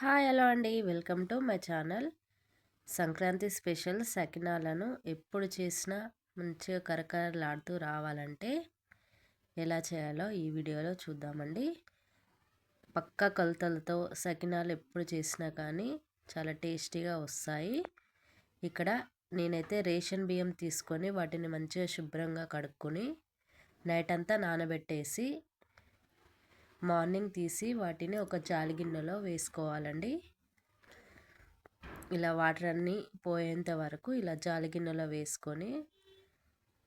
Hi hello అండి. Welcome to my channel. Sankranti special సకినాలను ఎప్పుడు చేసినా మంచిగా కరకరలాడుతూ రావాలంటే ఎలా చేయాలో ఈ వీడియోలో చూద్దామండి. పక్క కొలతలతో సకినాలు ఎప్పుడు చేసినా కానీ చాలా టేస్టీగా వస్తాయి. ఇక్కడ నేనైతే రేషన్ బియ్యం తీసుకొని వాటిని మంచిగా శుభ్రంగా కడుక్కొని నైట్ అంతా నానబెట్టేసి మార్నింగ్ తీసి వాటిని ఒక జాలి గిన్నెలో వేసుకోవాలండి. ఇలా వాటర్ అన్నీ పోయేంత వరకు ఇలా జాలి గిన్నెలో వేసుకొని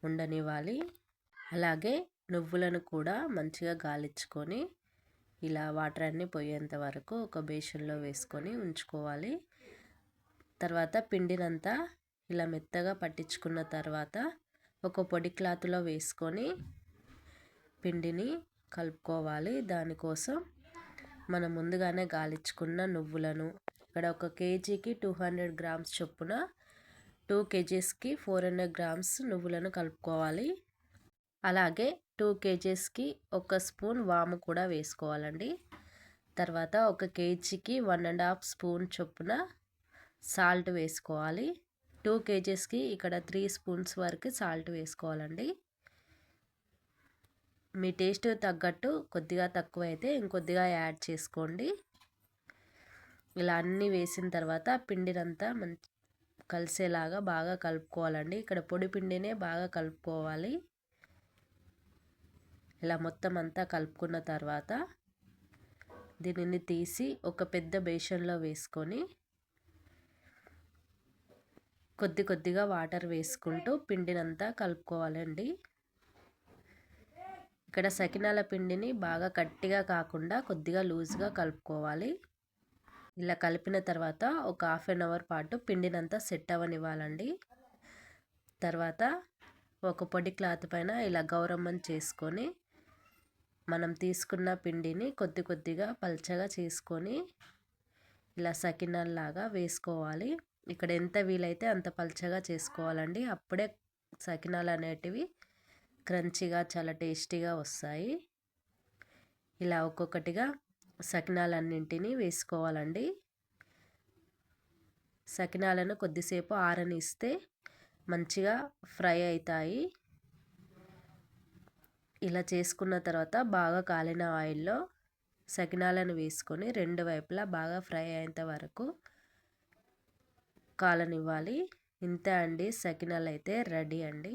ఉండనివ్వాలి. అలాగే నువ్వులను కూడా మంచిగా గాలించుకొని ఇలా వాటర్ అన్నీ పోయేంత వరకు ఒక బేషన్లో వేసుకొని ఉంచుకోవాలి. తర్వాత పిండినంతా ఇలా మెత్తగా పట్టించుకున్న తర్వాత ఒక పొడి క్లాత్లో వేసుకొని పిండిని కలుపుకోవాలి. దానికోసం మనం ముందుగానే గాలించుకున్న నువ్వులను ఇక్కడ ఒక కేజీకి టూ హండ్రెడ్ గ్రామ్స్ చొప్పున టూ కేజీస్కి ఫోర్ హండ్రెడ్ గ్రామ్స్ నువ్వులను కలుపుకోవాలి. అలాగే టూ కేజీస్కి ఒక స్పూన్ వాము కూడా వేసుకోవాలండి. తర్వాత ఒక కేజీకి వన్ అండ్ హాఫ్ స్పూన్ చొప్పున సాల్ట్ వేసుకోవాలి. టూ కేజీస్కి ఇక్కడ త్రీ స్పూన్స్ వరకు సాల్ట్ వేసుకోవాలండి. మీ టేస్ట్ తగ్గట్టు కొద్దిగా తక్కువ అయితే ఇంకొద్దిగా యాడ్ చేసుకోండి. ఇలా అన్నీ వేసిన తర్వాత పిండినంతా మంచి కలిసేలాగా బాగా కలుపుకోవాలండి. ఇక్కడ పొడి పిండినే బాగా కలుపుకోవాలి. ఇలా మొత్తం అంతా కలుపుకున్న తర్వాత దీనిని తీసి ఒక పెద్ద బేషన్లో వేసుకొని కొద్ది కొద్దిగా వాటర్ వేసుకుంటూ పిండినంతా కలుపుకోవాలండి. ఇక్కడ సకినాల పిండిని బాగా గట్టిగా కాకుండా కొద్దిగా లూజ్గా కలుపుకోవాలి. ఇలా కలిపిన తర్వాత ఒక హాఫ్ అన్ అవర్ పాటు పిండినంతా సెట్ అవ్వనివ్వాలండి తర్వాత ఒక పొడి క్లాత్ పైన ఇలా గౌరమ్మని చేసుకొని మనం తీసుకున్న పిండిని కొద్ది కొద్దిగా పల్చగా చేసుకొని ఇలా సకినాల్లాగా వేసుకోవాలి. ఇక్కడ ఎంత వీలైతే అంత పల్చగా చేసుకోవాలండి. అప్పుడే సకినాలు అనేటివి క్రంచిగా చాలా టేస్టీగా వస్తాయి. ఇలా ఒక్కొక్కటిగా సకినాలన్నింటినీ వేసుకోవాలండి. సకినాలను కొద్దిసేపు ఆరనిస్తే మంచిగా ఫ్రై అవుతాయి ఇలా చేసుకున్న తర్వాత బాగా కాలిన ఆయిల్లో సకినాలను వేసుకొని రెండు వైపులా బాగా ఫ్రై అయ్యేంత వరకు కాలనివ్వాలి. ఇంతే అండి. సకినాలు అయితే రెడీ అండి.